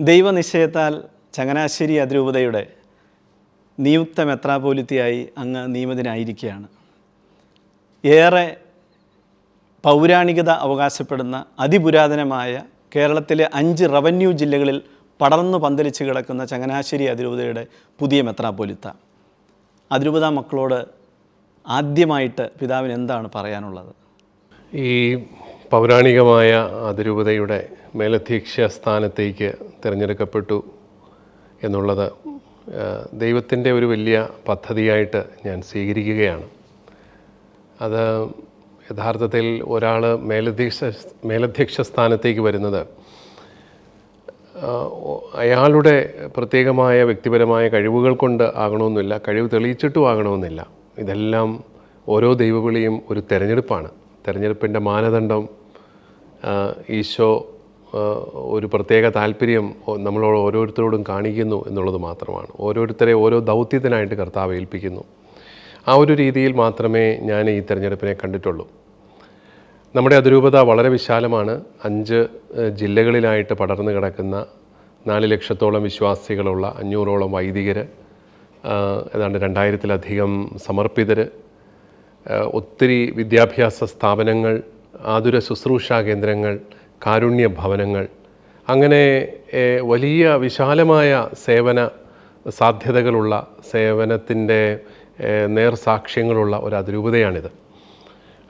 ദൈവനിശ്ചയത്താൽ ചങ്ങനാശ്ശേരി അതിരൂപതയുടെ നിയുക്ത മെത്രാപോലിത്തിയായി അങ്ങ് നിയമിതനായിരിക്കുകയാണ്. ഏറെ പൗരാണികത അവകാശപ്പെടുന്ന അതിപുരാതനമായ കേരളത്തിലെ അഞ്ച് റവന്യൂ ജില്ലകളിൽ പടർന്നു പന്തലിച്ച് കിടക്കുന്ന ചങ്ങനാശ്ശേരി അതിരൂപതയുടെ പുതിയ മെത്രാപോലിത്ത. അതിരൂപത മക്കളോട് ആദ്യമായിട്ട് പിതാവിന് എന്താണ് പറയാനുള്ളത്? ഈ പൗരാണികമായ അതിരൂപതയുടെ മേലധ്യക്ഷ സ്ഥാനത്തേക്ക് തിരഞ്ഞെടുക്കപ്പെട്ടു എന്നുള്ളത് ദൈവത്തിന്റെ ഒരു വലിയ പദ്ധതിയായിട്ട് ഞാൻ സ്വീകരിക്കുകയാണ്. അത് യഥാർത്ഥത്തിൽ ഒരാൾ മേലധ്യക്ഷ മേലധ്യക്ഷ സ്ഥാനത്തേക്ക് വരുന്നത് അയാളുടെ പ്രത്യേകമായ വ്യക്തിപരമായ കഴിവുകൾ കൊണ്ട് ആകണമെന്നില്ല കഴിവ് തെളിയിച്ചിട്ടും ആകണമെന്നില്ല. ഇതെല്ലാം ഓരോ ദൈവവിളിയും ഒരു തിരഞ്ഞെടുപ്പാണ്. തിരഞ്ഞെടുപ്പിന്റെ മാനദണ്ഡം ഈശോ ഒരു പ്രത്യേക താല്പര്യം നമ്മളോട് ഓരോരുത്തരോടും കാണിക്കുന്നു എന്നുള്ളത് മാത്രമാണ്. ഓരോരുത്തരെ ഓരോ ദൗത്യത്തിനായിട്ട് കർത്താവ് ഏൽപ്പിക്കുന്നു. ആ ഒരു രീതിയിൽ മാത്രമേ ഞാൻ ഈ തിരഞ്ഞെടുപ്പിനെ കണ്ടിട്ടുള്ളൂ. നമ്മുടെ അതിരൂപത വളരെ വിശാലമാണ്. അഞ്ച് ജില്ലകളിലായിട്ട് പടർന്നു കിടക്കുന്ന നാല് ലക്ഷത്തോളം വിശ്വാസികളുള്ള അഞ്ഞൂറോളം വൈദികർ ഏതാണ്ട് രണ്ടായിരത്തിലധികം സമർപ്പിതർ ഒത്തിരി വിദ്യാഭ്യാസ സ്ഥാപനങ്ങൾ ആതുര ശുശ്രൂഷാ കേന്ദ്രങ്ങൾ കാരുണ്യ ഭവനങ്ങൾ അങ്ങനെ വലിയ വിശാലമായ സേവന സാധ്യതകളുള്ള സേവനത്തിന്റെ നേർ നേർസാക്ഷ്യങ്ങളുള്ള ഒരു അതിരൂപതയാണിത്.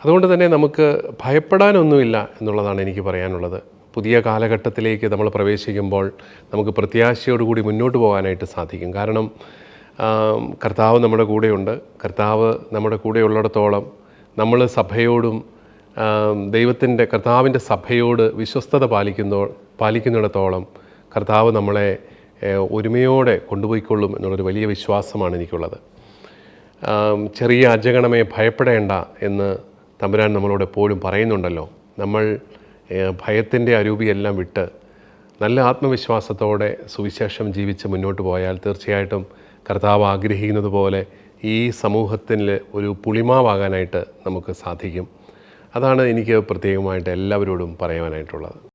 അതുകൊണ്ട് തന്നെ നമുക്ക് ഭയപ്പെടാനൊന്നുമില്ല എന്നുള്ളതാണ് എനിക്ക് പറയാനുള്ളത്. പുതിയ കാലഘട്ടത്തിലേക്ക് നമ്മൾ പ്രവേശിക്കുമ്പോൾ നമുക്ക് പ്രത്യാശയോടുകൂടി മുന്നോട്ട് പോകാനായിട്ട് സാധിക്കും. കാരണം കർത്താവ് നമ്മുടെ കൂടെയുണ്ട്. കർത്താവ് നമ്മുടെ കൂടെയുള്ളിടത്തോളം നമ്മൾ സഭയോടും ദൈവത്തിന്റെ കർത്താവിന്റെ സഭയോട് വിശ്വസ്തത പാലിക്കുന്നോ പാലിക്കുന്നിടത്തോളം കർത്താവ് നമ്മളെ ഒരുമയോടെ കൊണ്ടുപോയിക്കൊള്ളും എന്നുള്ളൊരു വലിയ വിശ്വാസമാണ് എനിക്കുള്ളത്. ചെറിയ അജഗണമേ ഭയപ്പെടേണ്ട എന്ന് തമ്പുരാൻ നമ്മളോട് എപ്പോഴും പറയുന്നുണ്ടല്ലോ. നമ്മൾ ഭയത്തിന്റെ അരൂപിയെല്ലാം വിട്ട് നല്ല ആത്മവിശ്വാസത്തോടെ സുവിശേഷം ജീവിച്ച് മുന്നോട്ട് പോയാൽ തീർച്ചയായിട്ടും കർത്താവ് ആഗ്രഹിക്കുന്നത് പോലെ ഈ സമൂഹത്തിൽ ഒരു പുളിമാവാകാനായിട്ട് നമുക്ക് സാധിക്കും. അതാണ് എനിക്ക് പ്രത്യേകമായിട്ട് എല്ലാവരോടും പറയാനായിട്ടുള്ളത്.